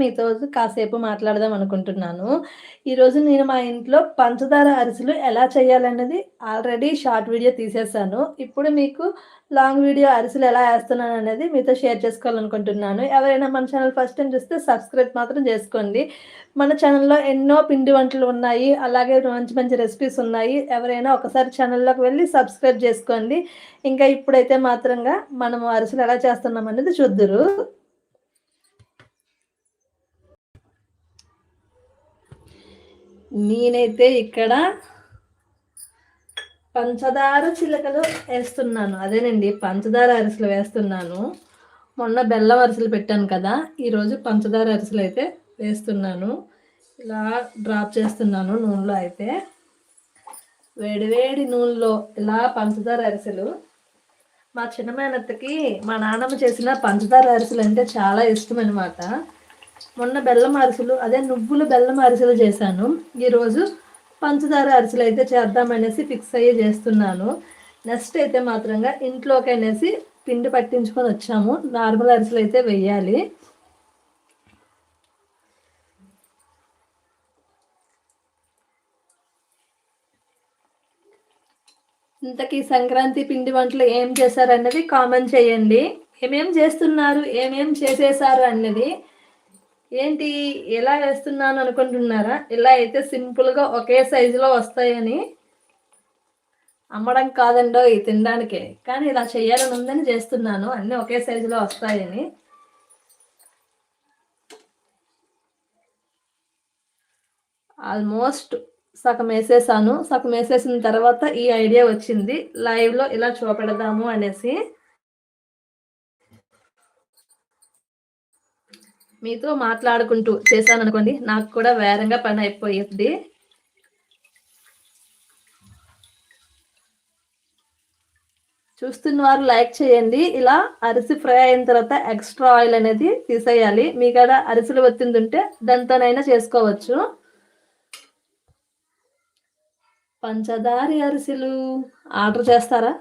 మీతో కాసేపు మాట్లాడదాం అనుకుంటున్నాను. ఈరోజు నేను మా ఇంట్లో పంచదార అరిసెలు ఎలా చేయాలన్నది ఆల్రెడీ షార్ట్ వీడియో తీసేసాను. ఇప్పుడు మీకు లాంగ్ వీడియో అరిసెలు ఎలా వేస్తున్నాను అనేది మీతో షేర్ చేసుకోవాలనుకుంటున్నాను. ఎవరైనా మన ఛానల్ ఫస్ట్ టైం చూస్తే సబ్స్క్రైబ్ మాత్రం చేసుకోండి. మన ఛానల్‌లో ఎన్నో పిండి వంటలు ఉన్నాయి. అలాగే మంచి మంచి రెసిపీస్ ఉన్నాయి. ఎవరైనా ఒకసారి ఛానల్‌లోకి వెళ్ళి సబ్స్క్రైబ్ చేసుకోండి. ఇంకా ఇప్పుడైతే మాత్రంగా మనము అరిసెలు ఎలా చేస్తున్నాం అనేది చూద్దురు. నేనైతే ఇక్కడ పంచదార చిలకలు వేస్తున్నాను అదేనండి పంచదార అరిసెలు వేస్తున్నాను. మొన్న బెల్లం అరిసెలు పెట్టాను కదా! ఈరోజు పంచదార అరిసెలు అయితే వేస్తున్నాను. ఇలా డ్రాప్ చేస్తున్నాను నూనెలో అయితే. వేడివేడి నూనెలో ఇలా పంచదార అరిసెలు మా చిన్న మేనత్తకి మా నాన్నమ్మ చేసిన పంచదార అరిసెలు అంటే చాలా ఇష్టం అనమాట మొన్న బెల్లం అరిసెలు అదే నువ్వులు బెల్లం అరిసెలు చేశాను. ఈరోజు పంచదార అరిసెలు అయితే చేద్దామనేసి ఫిక్స్ అయ్యి చేస్తున్నాను. నెక్స్ట్ అయితే మాత్రంగా ఇంట్లోకి అనేసి పిండి పట్టించుకొని వచ్చాము. నార్మల్ అరిసెలు అయితే వెయ్యాలి. ఇంతకీ సంక్రాంతి పిండి వంటలు ఏం చేశారన్నది కామెంట్ చేయండి. ఏమేం చేస్తున్నారు? ఏమేం చేసేసారు అన్నది. ఏంటి ఎలా వేస్తున్నాను అనుకుంటున్నారా? ఇలా అయితే సింపుల్‌గా ఒకే సైజులో వస్తాయని. అమ్మడం కాదండోయ్ తినడానికే. కానీ ఇలా చేయాలని ఉందని చేస్తున్నాను. అన్నీ ఒకే సైజులో వస్తాయని. ఆల్మోస్ట్ సగం వేసేసాను సగం వేసేసిన తర్వాత ఈ ఐడియా వచ్చింది. లైవ్‌లో ఇలా చూపెడదాము అనేసి. మీతో మాట్లాడుకుంటూ చేశాను అనుకోండి నాకు కూడా వేరంగా పని అయిపోయింది చూస్తున్న వారు లైక్ చేయండి. ఇలా అరిసె ఫ్రై అయిన తర్వాత ఎక్స్‌ట్రా ఆయిల్ అనేది తీసేయాలి. మీకాడ అరిసెలు వచ్చింది ఉంటే దాంతోనైనా చేసుకోవచ్చు. పంచదారి అరిసెలు ఆర్డర్ చేస్తారా?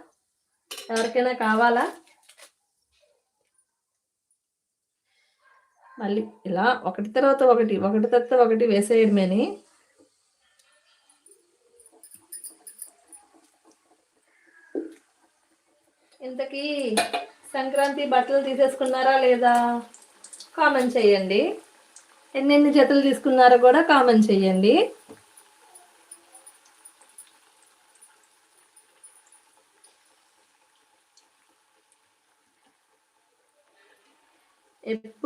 ఎవరికైనా కావాలా? మళ్ళీ ఇలా ఒకటి తర్వాత ఒకటి, ఒకటి తర్వాత ఒకటి వేసేయడమేని. ఇంతకీ సంక్రాంతి బట్టలు తీసేసుకున్నారా లేదా? కామెంట్ చేయండి. ఎన్నెన్ని జతలు తీసుకున్నారో కూడా కామెంట్ చేయండి.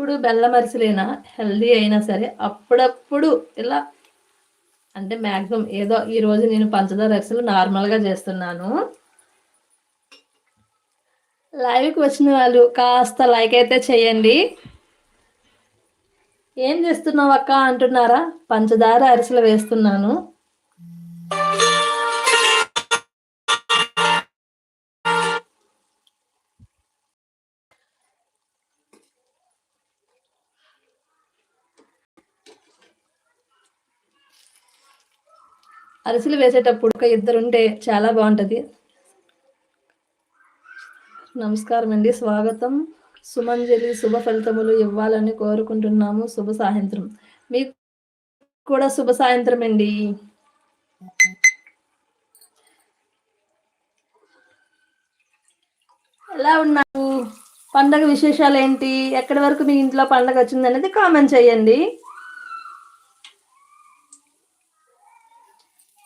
ఎప్పుడు బెల్లం అరిసెలేనా అయినా సరే అప్పుడప్పుడు ఇలా అంటే మ్యాక్సిమం ఏదో ఈరోజు నేను పంచదార అరిసెలు నార్మల్‌గా చేస్తున్నాను. లైవ్‌కి వచ్చిన వాళ్ళు కాస్త లైక్ అయితే చేయండి. ఏం చేస్తున్నావు అక్క అంటున్నారా? పంచదార అరిసెలు వేస్తున్నాను. అరిసెలు వేసేటప్పుడు ఒక ఇద్దరు ఉంటే చాలా బాగుంటుంది నమస్కారం అండి. స్వాగతం. సుమంజలి శుభ ఫలితములు ఇవ్వాలని కోరుకుంటున్నాము. శుభ సాయంత్రం. మీకు కూడా శుభ సాయంత్రం అండి. ఎలా ఉన్నారు? పండగ విశేషాలు ఏంటి ఎక్కడి వరకు మీ ఇంట్లో పండగ వచ్చిందనేది కామెంట్ చేయండి.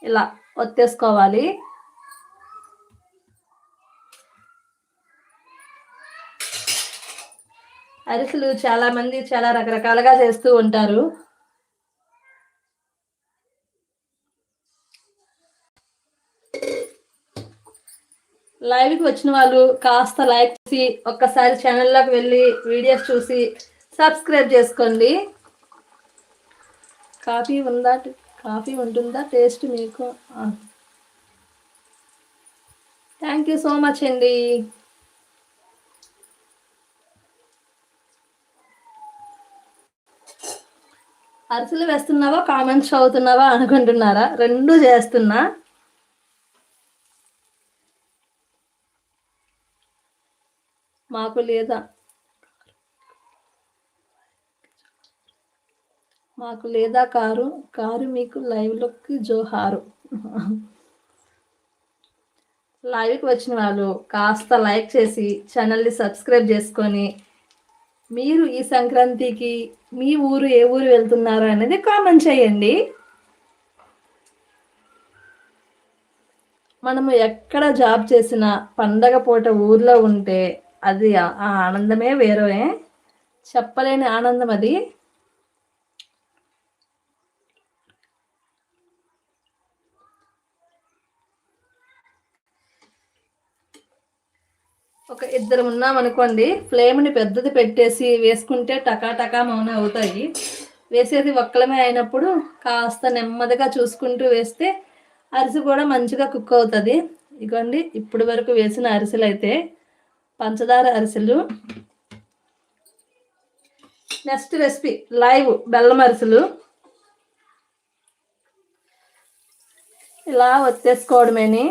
ఇలా ఒత్తేసుకోవాలి. అరిసెలు చాలా మంది చాలా రకరకాలుగా చేస్తూ ఉంటారు. లైవ్‌కి వచ్చిన వాళ్ళు కాస్త లైక్ చేసి ఒక్కసారి ఛానల్‌లోకి వెళ్ళి వీడియోస్ చూసి సబ్స్క్రైబ్ చేసుకోండి. కాఫీ ఉందా? కాఫీ ఉంటుందా టేస్ట్ మీకు? థ్యాంక్ యూ సో మచ్ అండి. అరిసెలు వేస్తున్నావా? కామెంట్స్ చదువుతున్నావా అనుకుంటున్నారా? రెండు చేస్తున్నా. మాకు లేదా? మాకు లేదా కారు కారు మీకు లైవ్లోకి జోహారు. లైవ్కి వచ్చిన వాళ్ళు కాస్త లైక్ చేసి ఛానల్ని సబ్స్క్రైబ్ చేసుకొని మీరు ఈ సంక్రాంతికి మీ ఊరు ఏ ఊరు వెళ్తున్నారు అనేది కామెంట్ చేయండి. మనము ఎక్కడ జాబ్ చేసినా పండగ పూట ఊర్లో ఉంటే అది ఆ ఆనందమే వేరే. చెప్పలేని ఆనందం అది ఒక ఇద్దరు ఉన్నాం అనుకోండి ఫ్లేమ్ని పెద్దది పెట్టేసి వేసుకుంటే టకా టకా మౌన అవుతాయి. వేసేది ఒక్కలమే అయినప్పుడు కాస్త నెమ్మదిగా చూసుకుంటూ వేస్తే అరిసి కూడా మంచిగా కుక్ అవుతుంది. ఇగోండి ఇప్పటి వరకు వేసిన అరిసెలు అయితే పంచదార అరిసెలు నెక్స్ట్ రెసిపీ లైవ్ బెల్లం అరిసెలు. ఇలా వచ్చేసుకోవడమేని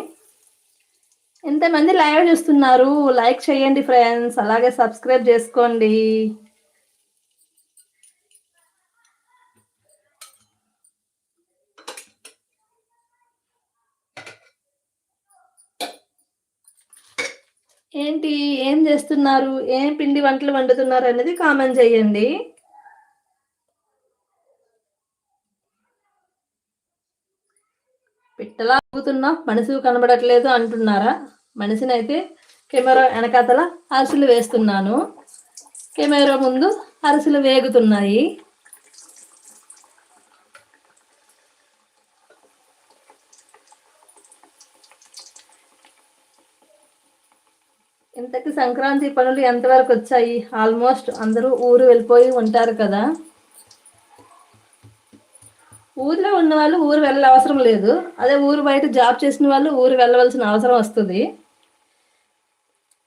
ఎంతమంది లైవ్ చూస్తున్నారు? లైక్ చేయండి ఫ్రెండ్స్. అలాగే సబ్స్క్రైబ్ చేసుకోండి. ఏంటి? ఏం చేస్తున్నారు? ఏం పిండి వంటలు వండుతున్నారు అనేది కామెంట్ చేయండి. పిట్టలా మనసు కనబడట్లేదు అంటున్నారా? మనిషిని అయితే కెమెరా వెనకాతల అరిసెలు వేస్తున్నాను. కెమెరా ముందు అరిసెలు వేగుతున్నాయి. ఇంతకి సంక్రాంతి పనులు ఎంతవరకు వచ్చాయి? ఆల్మోస్ట్ అందరూ ఊరు వెళ్ళిపోయి ఉంటారు కదా. ఊరిలో ఉన్న వాళ్ళు ఊరు వెళ్ళ అవసరం లేదు. అదే ఊరు బయట జాబ్ చేసిన వాళ్ళు ఊరు వెళ్ళవలసిన అవసరం వస్తుంది.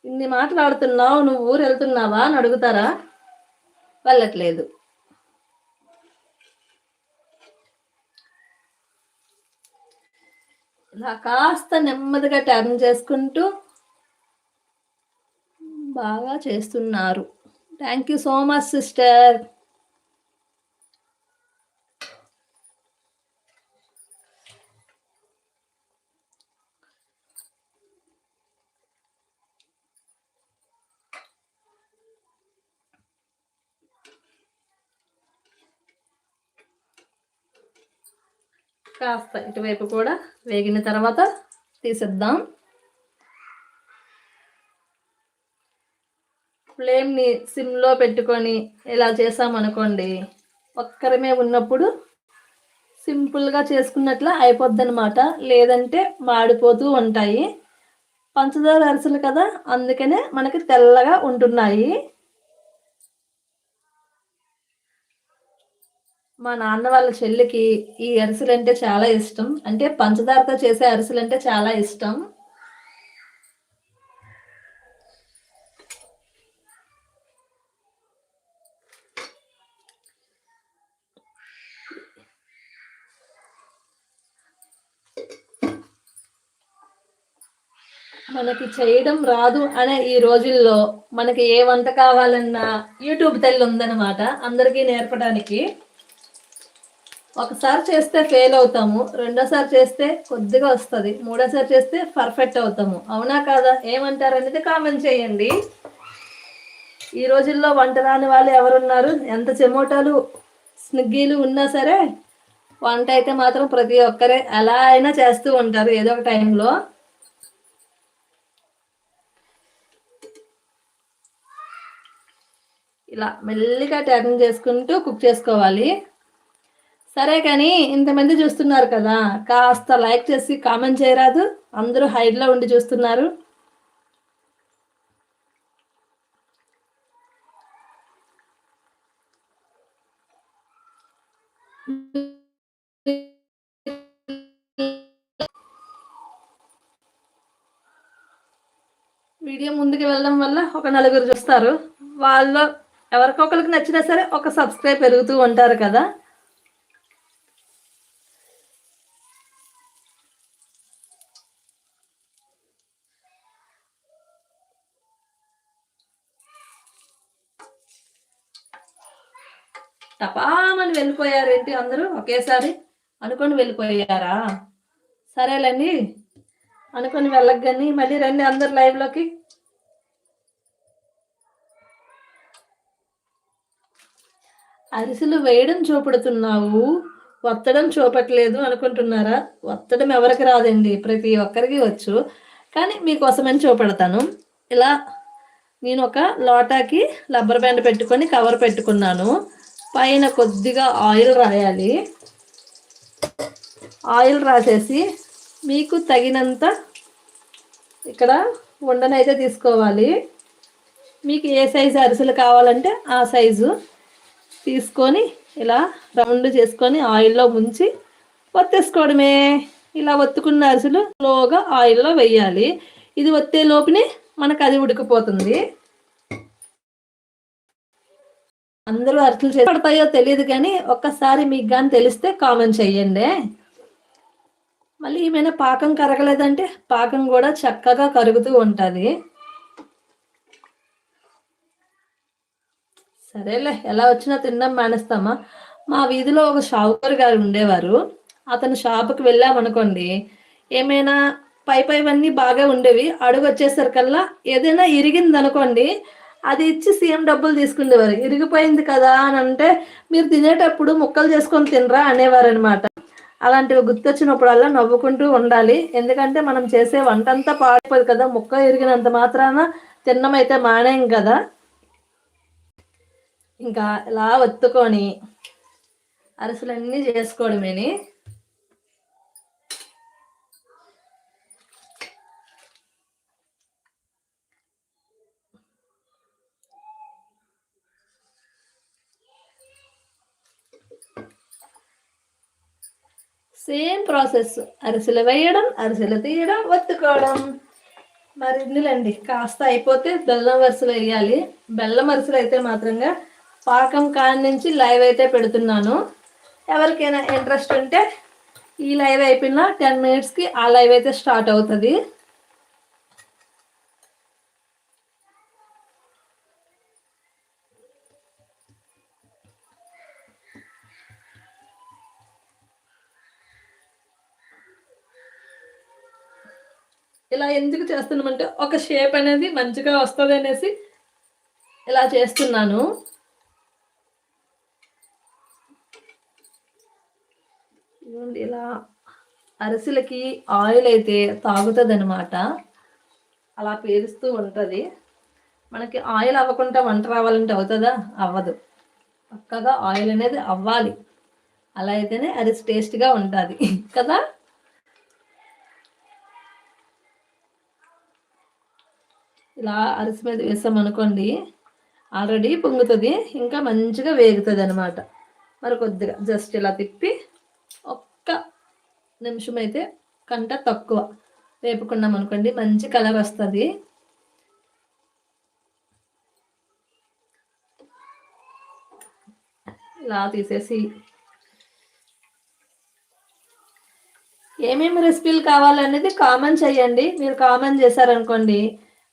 ఇన్ని మాట్లాడుతున్నావు నువ్వు ఊరు వెళ్తున్నావా అని అడుగుతారా? వెళ్ళట్లేదు. ఇలా కాస్త నెమ్మదిగా టర్న్ చేసుకుంటూ బాగా చేస్తున్నారు. Thank you so much sister. కాస్త ఇటువైపు కూడా వేగిన తర్వాత తీసేద్దాం. ఫ్లేమ్ని సిమ్లో పెట్టుకొని ఇలా చేసామనుకోండి ఒక్కరమే ఉన్నప్పుడు సింపుల్గా చేసుకున్నట్లు అయిపోద్దనమాట లేదంటే మాడిపోతూ ఉంటాయి. పంచదార అరిసెలు కదా అందుకనే మనకి తెల్లగా ఉంటున్నాయి. మా నాన్న వాళ్ళ చెల్లికి ఈ అరిసెలు అంటే చాలా ఇష్టం. అంటే పంచదారతో చేసే అరిసెలు అంటే చాలా ఇష్టం. మనకి చేయడం రాదు అనే ఈ రోజుల్లో మనకి ఏ వంట కావాలన్నా యూట్యూబ్ తల్లి ఉందన్నమాట. అందరికీ నేర్పడానికి. ఒకసారి చేస్తే ఫెయిల్ అవుతాము రెండోసారి చేస్తే కొద్దిగా వస్తుంది మూడోసారి చేస్తే పర్ఫెక్ట్ అవుతాము. అవునా కాదా? ఏమంటారు అనేది కామెంట్ చేయండి. ఈ రోజుల్లో వంట రాని వాళ్ళు ఎవరున్నారు? ఎంత చెమోటాలు స్నిగ్గీలు ఉన్నా సరే వంట అయితే మాత్రం ప్రతి ఒక్కరే ఎలా అయినా చేస్తూ ఉంటారు ఏదో ఒక టైంలో ఇలా మెల్లిగా టర్న్ చేసుకుంటూ కుక్ చేసుకోవాలి. సరే కానీ ఇంతమంది చూస్తున్నారు కదా కాస్త లైక్ చేసి కామెంట్ చేయరాదు. అందరూ హైడ్లో ఉండి చూస్తున్నారు. వీడియో ముందుకు వెళ్ళడం వల్ల ఒక నలుగురు చూస్తారు. వాళ్ళు ఎవరికొకరికి నచ్చినా సరే ఒక సబ్స్క్రైబ్ పెరుగుతూ ఉంటారు కదా. అనుకొని వెళ్ళిపోయారేంటి అందరూ? ఒకేసారి అనుకొని వెళ్ళిపోయారా? సరేలేండి. అనుకొని వెళ్ళగని మళ్ళీ రండి అందరు లైవ్లోకి అరిసెలు వేయడం చూపెడుతున్నావు వత్తడం చూపట్లేదు అనుకుంటున్నారా? వత్తడం ఎవరికి రాదండి ప్రతి ఒక్కరికి వచ్చు. కానీ మీకోసమని చూపెడతాను. ఇలా నేను ఒక లోటాకి రబ్బర్ బ్యాండ్ పెట్టుకొని కవర్ పెట్టుకున్నాను. పైన కొద్దిగా ఆయిల్ రాయాలి. ఆయిల్ రాసేసి మీకు తగినంత ఇక్కడ ఉండనైతే తీసుకోవాలి. మీకు ఏ సైజు అరిసెలు కావాలంటే ఆ సైజు తీసుకొని ఇలా రౌండ్ చేసుకొని ఆయిల్లో ముంచి ఒత్తేసుకోవడమే. ఇలా ఒత్తుకున్న అరిసెలు స్లోగా ఆయిల్లో వేయాలి. ఇది ఒత్తే లోపునే మనకు అది ఉడికిపోతుంది. అందరూ అరిసెలు చేసి తెలియదు కానీ ఒక్కసారి మీకు కానీ తెలిస్తే కామెంట్ చెయ్యండి మళ్ళీ ఏమైనా పాకం కరగలేదంటే పాకం కూడా చక్కగా కరుగుతూ ఉంటుంది. సరేలే ఎలా వచ్చినా తిన్నాం మానేస్తామా? మా వీధిలో ఒక షావుకర్ గారు ఉండేవారు. అతను షాపుకి వెళ్ళామనుకోండి ఏమైనా పై పైవన్నీ బాగా ఉండేవి. అడుగు వచ్చేసరికల్లా ఏదైనా ఇరిగింది అనుకోండి అది ఇచ్చి సీఎం డబ్బులు తీసుకునేవారు. ఇరిగిపోయింది కదా అని అంటే మీరు తినేటప్పుడు ముక్కలు చేసుకొని తినరా అనేవారు అనమాట అలాంటివి గుర్తొచ్చినప్పుడల్లా నవ్వుకుంటూ ఉండాలి. ఎందుకంటే మనం చేసే వంట అంతా పాడిపోదు కదా. ముక్క ఇరిగినంత మాత్రాన తిన్నమైతే మానేం కదా. ఇంకా ఇలా ఒత్తుకొని అరసలన్నీ చేసుకోవడమేని. సేమ్ ప్రాసెస్ అరిసెలు వేయడం అరిసెలు తీయడం ఒత్తుకోవడం. మరి ఇందులండి కాస్త అయిపోతే బెల్లం వరుసలు వేయాలి. బెల్లం వరుసలు అయితే మాత్రంగా పాకం కాని నుంచి లైవ్ అయితే పెడుతున్నాను. ఎవరికైనా ఇంట్రెస్ట్ ఉంటే ఈ లైవ్ అయిపోయిన టెన్ మినిట్స్కి ఆ లైవ్ అయితే స్టార్ట్ అవుతుంది. ఇలా ఎందుకు చేస్తున్నామంటే ఒక షేప్ అనేది మంచిగా వస్తుంది అనేసి ఇలా చేస్తున్నాను. ఇలా అరిసెలకి ఆయిల్ అయితే తాగుతుంది అనమాట అలా పేరుస్తూ ఉంటుంది. మనకి ఆయిల్ అవ్వకుండా వంట రావాలంటే అవుతుందా? అవ్వదు. పక్కగా ఆయిల్ అనేది అవ్వాలి. అలా అయితేనే అరిసి టేస్ట్గా ఉంటుంది. కదా? ఇలా అరిసి మీద వేసామనుకోండి ఆల్రెడీ పొంగుతుంది ఇంకా మంచిగా వేగుతుంది అనమాట మరి కొద్దిగా జస్ట్ ఇలా తిప్పి ఒక్క నిమిషం అయితే కంట తక్కువ వేపుకున్నాం అనుకోండి మంచి కలర్ వస్తుంది. ఇలా తీసేసి ఏమేమి రెసిపీలు కావాలనేది కామెంట్ చేయండి. మీరు కామెంట్ చేశారనుకోండి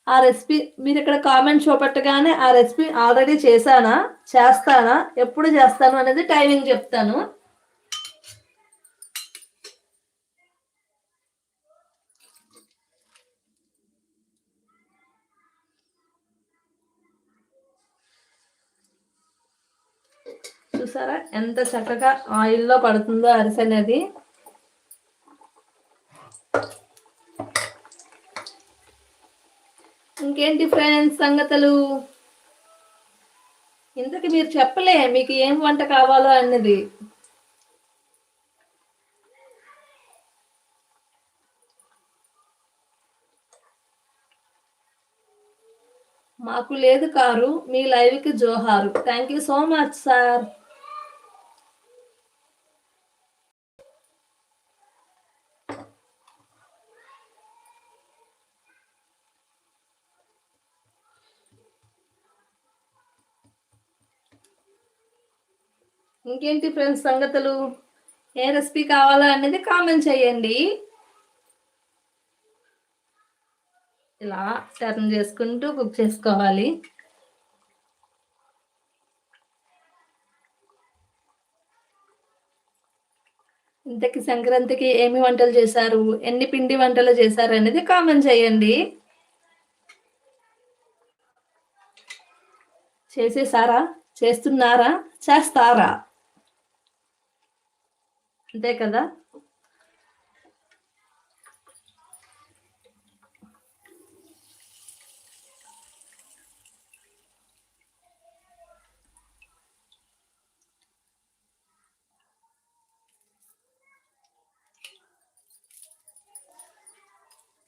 ఆ రెసిపీ మీరు ఇక్కడ కామెంట్ చూపెట్టగానే ఆ రెసిపీ ఆల్రెడీ చేశానా? చేస్తానా? ఎప్పుడు చేస్తాను అనేది టైమింగ్ చెప్తాను. చూసారా? ఎంత చక్కగా ఆయిల్లో పడుతుందో అరిసె అనేది. ఇంకేంటి ఫ్రెండ్స్ సంగతులు? ఇంతకు మీరు చెప్పలే మీకు ఏం వంట కావాలో అన్నది. మాకు లేదు కారు మీ లైవ్కి జోహారు. Thank you so much sir ఇంకేంటి ఫ్రెండ్స్ సంగతులు? ఏ రెసిపీ కావాలా అనేది కామెంట్ చేయండి. ఇలా టర్న్ చేసుకుంటూ కుక్ చేసుకోవాలి. ఇంతకి సంక్రాంతికి ఏమి వంటలు చేశారు? ఎన్ని పిండి వంటలు చేశారు అనేది కామెంట్ చేయండి. చేసేసారా? చేస్తున్నారా? చేస్తారా? అంతే కదా?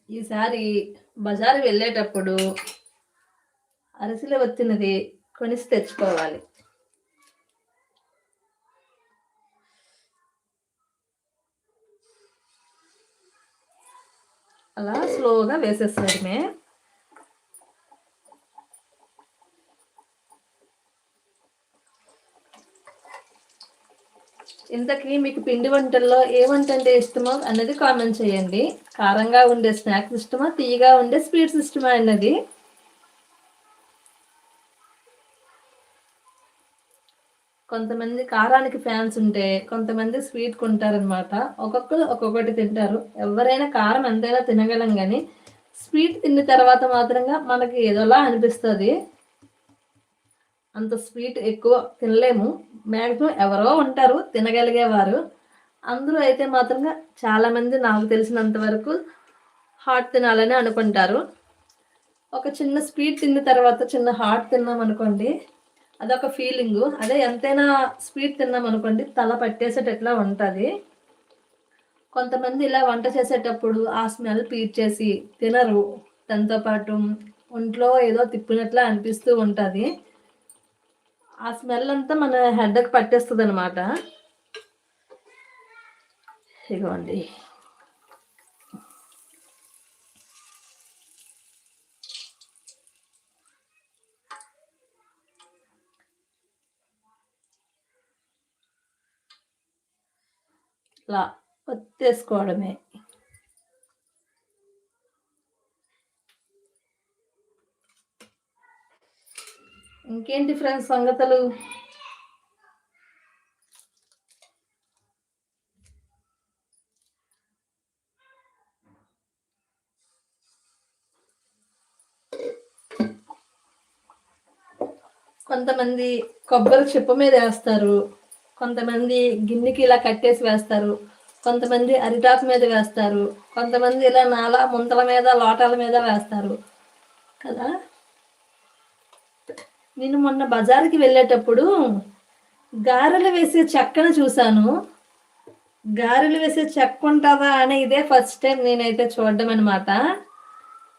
ఈసారి బజారు వెళ్ళేటప్పుడు అరిసెలు వచ్చినది కొనిసి తెచ్చుకోవాలి. అలా స్లోగా వేసేసడమే ఇంతకీ మీకు పిండి వంటల్లో ఏ వంట అంటే ఇష్టమో అన్నది కామెంట్ చేయండి. కారంగా ఉండే స్నాక్స్ ఇష్టమా? తీయగా ఉండే స్వీట్స్ ఇష్టమా అన్నది? కొంతమంది కారానికి ఫ్యాన్స్ ఉంటే కొంతమంది స్వీట్ కొంటారనమాట ఒక్కొక్కరు ఒక్కొక్కటి తింటారు. ఎవరైనా కారం ఎంతైనా తినగలం కానీ స్వీట్ తిన్న తర్వాత మాత్రంగా మనకి ఏదోలా అనిపిస్తుంది. అంత స్వీట్ ఎక్కువ తినలేము. మ్యాక్సిమం ఎవరో ఉంటారు తినగలిగేవారు. అందరూ అయితే మాత్రంగా చాలామంది నాకు తెలిసినంత వరకు హాట్ తినాలని అనుకుంటారు. ఒక చిన్న స్వీట్ తిన్న తర్వాత చిన్న హాట్ తిన్నాం అనుకోండి అదొక ఫీలింగు. అదే ఎంతైనా స్వీట్ తిన్నాం అనుకోండి తల పట్టేసేటట్లా ఉంటుంది. కొంతమంది ఇలా వంట చేసేటప్పుడు ఆ స్మెల్ పీల్చేసి తినరు. దాంతో పాటు ఒంట్లో ఏదో తిప్పినట్లా అనిపిస్తూ ఉంటుంది. ఆ స్మెల్ అంతా మన హెడ్కి పట్టేస్తుంది అనమాట ఇదిగోండి ఇలా ఒత్తేసుకోవడమే. ఇంకేంటి ఫ్రెండ్స్ సంగతులు? కొంతమంది కొబ్బరి చెప్పు మీద వేస్తారు. కొంతమంది గిన్నెకి ఇలా కట్టేసి వేస్తారు. కొంతమంది అరిటాకు మీద వేస్తారు. కొంతమంది ఇలా నాలా ముంతల మీద లోటాల మీద వేస్తారు. కదా? నేను మొన్న బజార్కి వెళ్ళేటప్పుడు గారెలు వేసే చెక్కను చూశాను. గారెలు వేసే చెక్క ఉంటుందా అనే ఇదే ఫస్ట్ టైం నేనైతే చూడడం అనమాట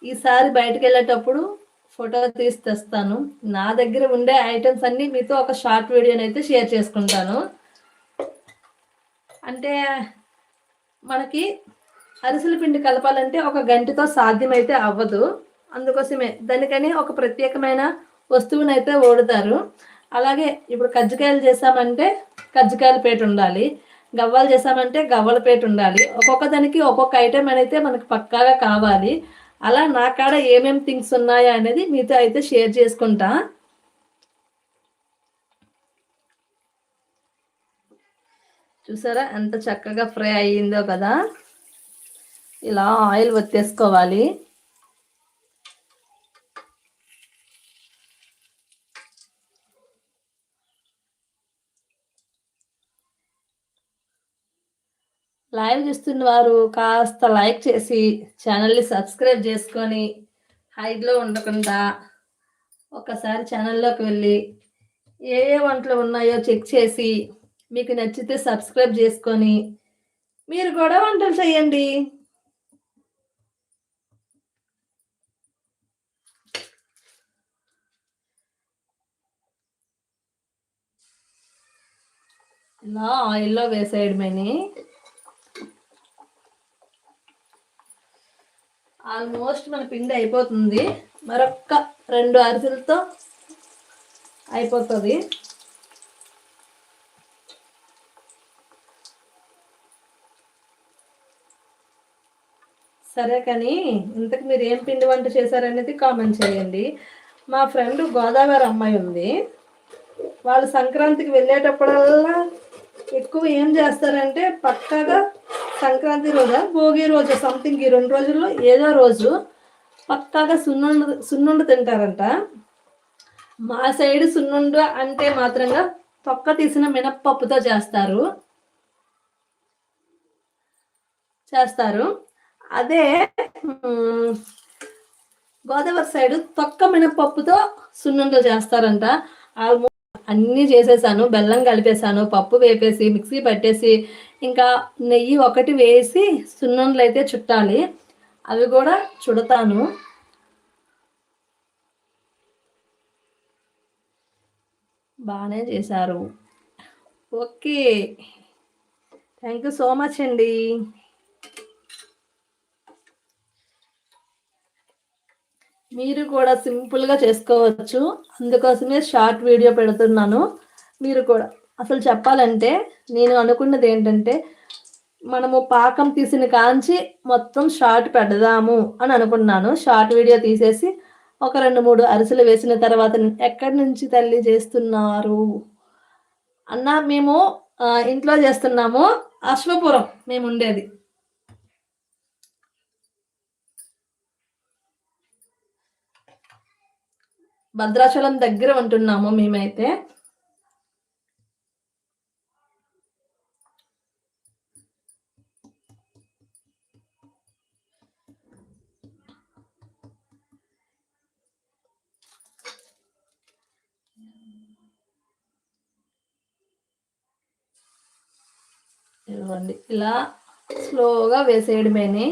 ఈసారి బయటకు వెళ్ళేటప్పుడు ఫోటో తీసి తెస్తాను నా దగ్గర ఉండే ఐటమ్స్ అన్ని మీతో ఒక షార్ట్ వీడియోని అయితే షేర్ చేసుకుంటాను. అంటే మనకి అరిసెల పిండి కలపాలంటే ఒక గంటతో సాధ్యమైతే అవ్వదు. అందుకోసమే దానికని ఒక ప్రత్యేకమైన వస్తువుని అయితే ఓడుతారు అలాగే ఇప్పుడు కజ్జికాయలు చేసామంటే కజ్జికాయల పేట ఉండాలి. గవ్వలు చేసామంటే గవ్వల పేట ఉండాలి. ఒక్కొక్క దానికి ఒక్కొక్క ఐటెం అయితే మనకి పక్కాగా కావాలి. అలా నా కాడ ఏమేమి థింగ్స్ ఉన్నాయా అనేది మీతో అయితే షేర్ చేసుకుంటా. చూసారా? ఎంత చక్కగా ఫ్రై అయ్యిందో కదా? ఇలా ఆయిల్ వచ్చేసుకోవాలి లైవ్ చూస్తున్న వారు కాస్త లైక్ చేసి ఛానల్ని సబ్స్క్రైబ్ చేసుకొని హైడ్లో ఉండకుండా ఒకసారి ఛానల్లోకి వెళ్ళి ఏ ఏ వంటలు ఉన్నాయో చెక్ చేసి మీకు నచ్చితే సబ్స్క్రైబ్ చేసుకొని మీరు కూడా వంటలు చేయండి. ఇలా ఆయిల్లో వేసేయడమని. ఆల్మోస్ట్ మన పిండి అయిపోతుంది. మరొక్క రెండు అరిసెలతో అయిపోతుంది. సరే కానీ ఇంతకు మీరు ఏం పిండి వంట చేశారనేది కామెంట్ చేయండి. మా ఫ్రెండ్ గోదావరి అమ్మాయి ఉంది. వాళ్ళు సంక్రాంతికి వెళ్ళేటప్పుడల్లా ఎక్కువ ఏం చేస్తారంటే పక్కాగా సంక్రాంతి రోజా? భోగి రోజు సంథింగ్ ఈ రెండు రోజుల్లో ఏదో రోజు పక్కాగా సున్నుండ సున్నుండ తింటారంట. మా సైడ్ సున్నుండ అంటే మాత్రంగా తొక్క తీసిన మినప్పప్పుతో చేస్తారు. చేస్తారు. అదే గోదావరి సైడ్ తొక్క మినపప్పుతో సున్నుండలు చేస్తారంట. ఆల్మోస్ట్ అన్నీ చేసేసాను బెల్లం కలిపేసాను పప్పు వేపేసి మిక్సీ పట్టేసి ఇంకా నెయ్యి ఒకటి వేసి సున్నుండలు అయితే చుట్టాలి. అవి కూడా చుడతాను. బాగానే చేశారు. Okay. Thank you so much అండి. మీరు కూడా సింపుల్గా చేసుకోవచ్చు. అందుకోసమే షార్ట్ వీడియో పెడుతున్నాను. మీరు కూడా అసలు చెప్పాలంటే నేను అనుకున్నది ఏంటంటే మనము పాకం తీసిన కాంచి మొత్తం షార్ట్ పెడదాము అని అనుకున్నాను. షార్ట్ వీడియో తీసేసి ఒక రెండు మూడు అరిసెలు వేసిన తర్వాత ఎక్కడి నుంచి తల్లి చేస్తున్నారు? అన్న మేము ఇంట్లో చేస్తున్నాము. అశ్వపురం మేము ఉండేది. భద్రాచలం దగ్గర ఉంటున్నాము మేమైతే. ఇదిగోండి ఇలా స్లోగా వేసేయడమేని.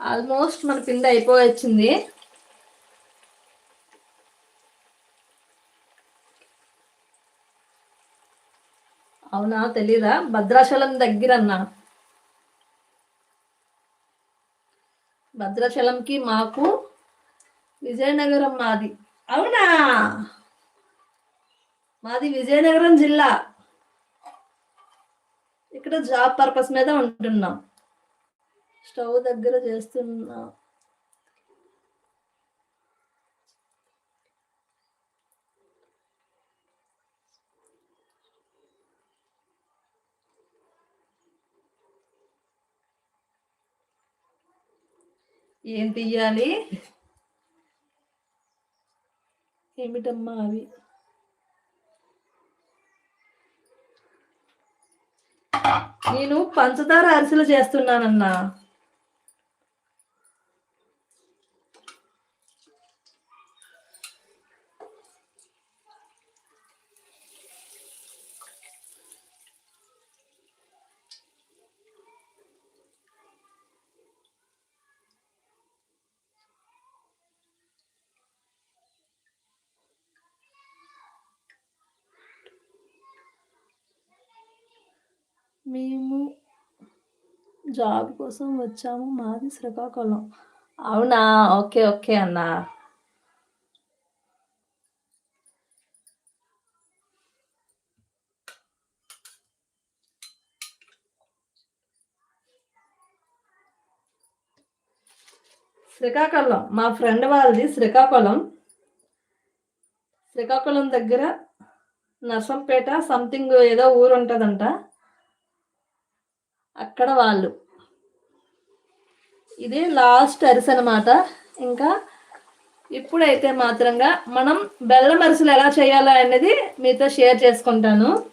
ఆల్మోస్ట్ మన పిండి అయిపోవచ్చింది అవునా తెలీదా? భద్రాచలం దగ్గర అన్నా భద్రాచలంకి మాకు విజయనగరం మాది. అవునా? మాది విజయనగరం జిల్లా. ఇక్కడ జాబ్ పర్పస్ మీద ఉంటున్నాం. స్టవ్ దగ్గర చేస్తున్నా. ఏం తీయాలి? ఏమిటమ్మా అవి? నేను పంచదార అరిసెలు చేస్తున్నానన్నా మేము జాబ్ కోసం వచ్చాము. మాది శ్రీకాకుళం. అవునా? ఓకే ఓకే అన్నా. శ్రీకాకుళం. మా ఫ్రెండ్ వాళ్ళది శ్రీకాకుళం. శ్రీకాకుళం దగ్గర నర్సంపేట సంథింగ్ ఏదో ఊరు ఉంటుందంట అక్కడ వాళ్ళు. ఇది లాస్ట్ అరిసె అనమాట ఇంకా ఇప్పుడైతే మాత్రంగా మనం బెల్లం అరిసెలు ఎలా చేయాలా అనేది మీతో షేర్ చేసుకుంటాను.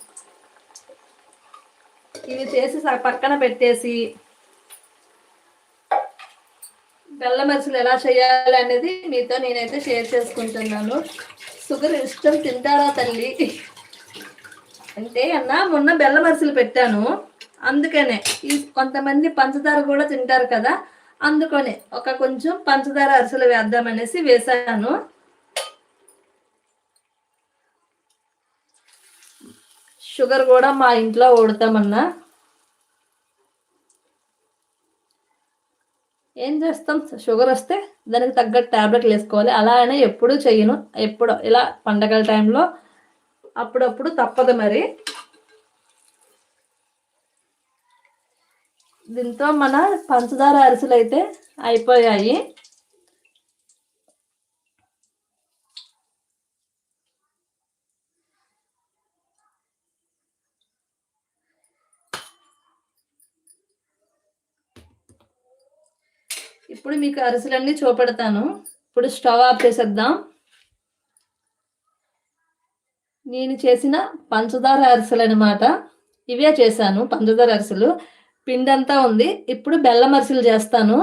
ఇవి చేసి స- పక్కన పెట్టేసి బెల్లం అరిసెలు ఎలా చేయాలి అనేది మీతో నేనైతే షేర్ చేసుకుంటున్నాను. షుగర్ ఇష్టం తింటారా తల్లి? అంటే అన్న మొన్న బెల్లం అరిసెలు పెట్టాను. అందుకనే ఈ కొంతమంది పంచదార కూడా తింటారు కదా అందుకని ఒక కొంచెం పంచదార అరిసెలు వేద్దామనేసి వేసాను. షుగర్ కూడా మా ఇంట్లో ఓడతామన్నా ఏం చేస్తాం? షుగర్ వస్తే దానికి తగ్గట్టు టాబ్లెట్లు వేసుకోవాలి. అలా అయినా ఎప్పుడూ చెయ్యను ఎప్పుడు ఇలా పండగల టైంలో అప్పుడప్పుడు తప్పదు మరి. దీంతో మన పంచదార అరిసెలు అయితే అయిపోయాయి. ఇప్పుడు మీకు అరిసెలన్నీ చూపెడతాను. ఇప్పుడు స్టవ్ ఆఫ్ చేసేద్దాం. నేను చేసిన పంచదార అరిసెలు అనమాట ఇవే చేశాను పంచదార అరిసెలు. పిండంతా ఉంది. ఇప్పుడు బెల్లం అరిసెలు చేస్తాను.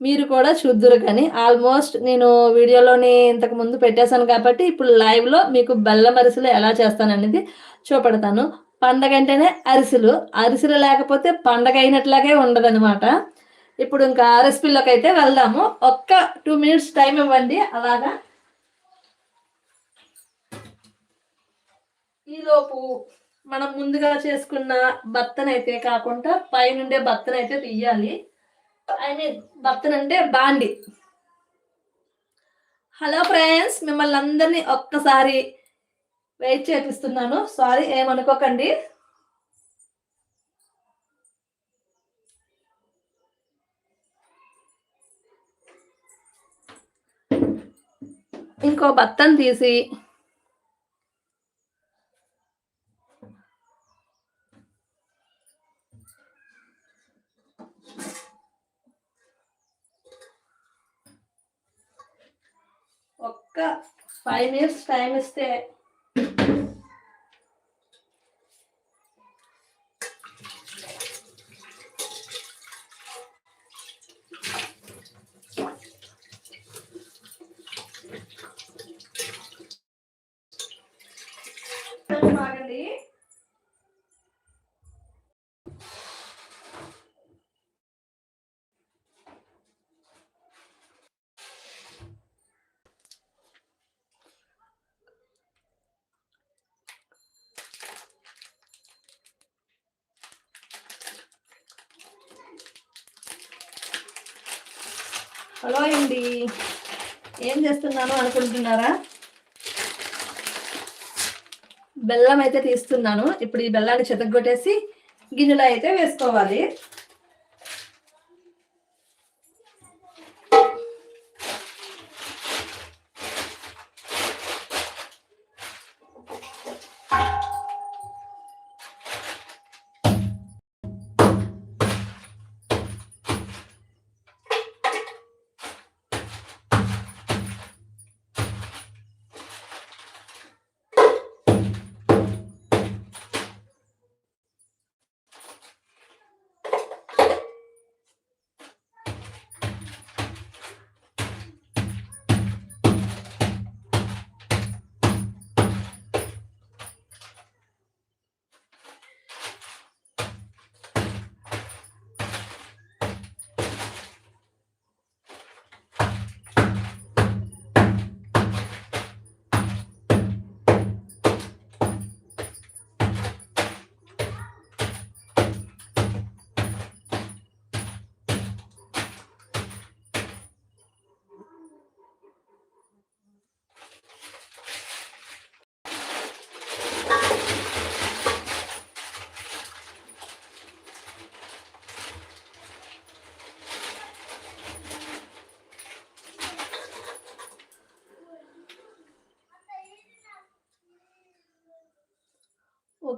మీరు కూడా చూద్దురు కానీ. ఆల్మోస్ట్ నేను వీడియోలోని ఇంతకు ముందు పెట్టేశాను కాబట్టి ఇప్పుడు లైవ్లో మీకు బెల్లం అరిసెలు ఎలా చేస్తాను అనేది చూపెడతాను. పండగ అంటేనే అరిసెలు. అరిసెలు లేకపోతే పండగ అయినట్లాగే ఉండదనమాట ఇప్పుడు ఇంకా రెసిపీలోకి అయితే వెళ్దాము. ఒక్క టూ మినిట్స్ టైం ఇవ్వండి. అలాగా. ఈలోపు మనం ముందుగా చేసుకున్న బత్తనైతే కాకుండా పైనుండే బత్తనైతే తీయాలి. ఐ మీన్ బత్తన్ అంటే బాండి. హలో ఫ్రెండ్స్ మిమ్మల్ని అందరినీ ఒక్కసారి వెయిట్ చేపిస్తున్నాను. సారీ ఏమనుకోకండి. ఇంకో బత్తం తీసి ఒక్క ఫైవ్ మినిట్స్ టైం ఇస్తే ఆగండి హలో అండి ఏం అనుకుంటున్నారా? బెల్లం అయితే తీస్తున్నాను. ఇప్పుడు ఈ బెల్లాన్ని చెతగొట్టేసి గిన్నెలో అయితే వేసుకోవాలి.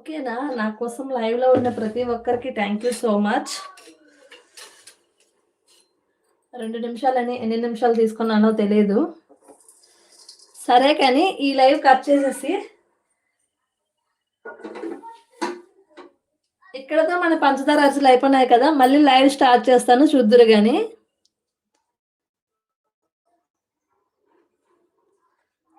ఓకేనా? నా కోసం లైవ్లో ఉన్న ప్రతి ఒక్కరికి థ్యాంక్ యూ సో మచ్ రెండు నిమిషాలని ఎన్ని నిమిషాలు తీసుకున్నానో తెలియదు సరే కానీ ఈ లైవ్ కట్ చేసేసి ఇక్కడతో మన పంచదార అరిసెలు అయిపోయినాయి కదా మళ్ళీ లైవ్ స్టార్ట్ చేస్తాను చూద్దురు కానీ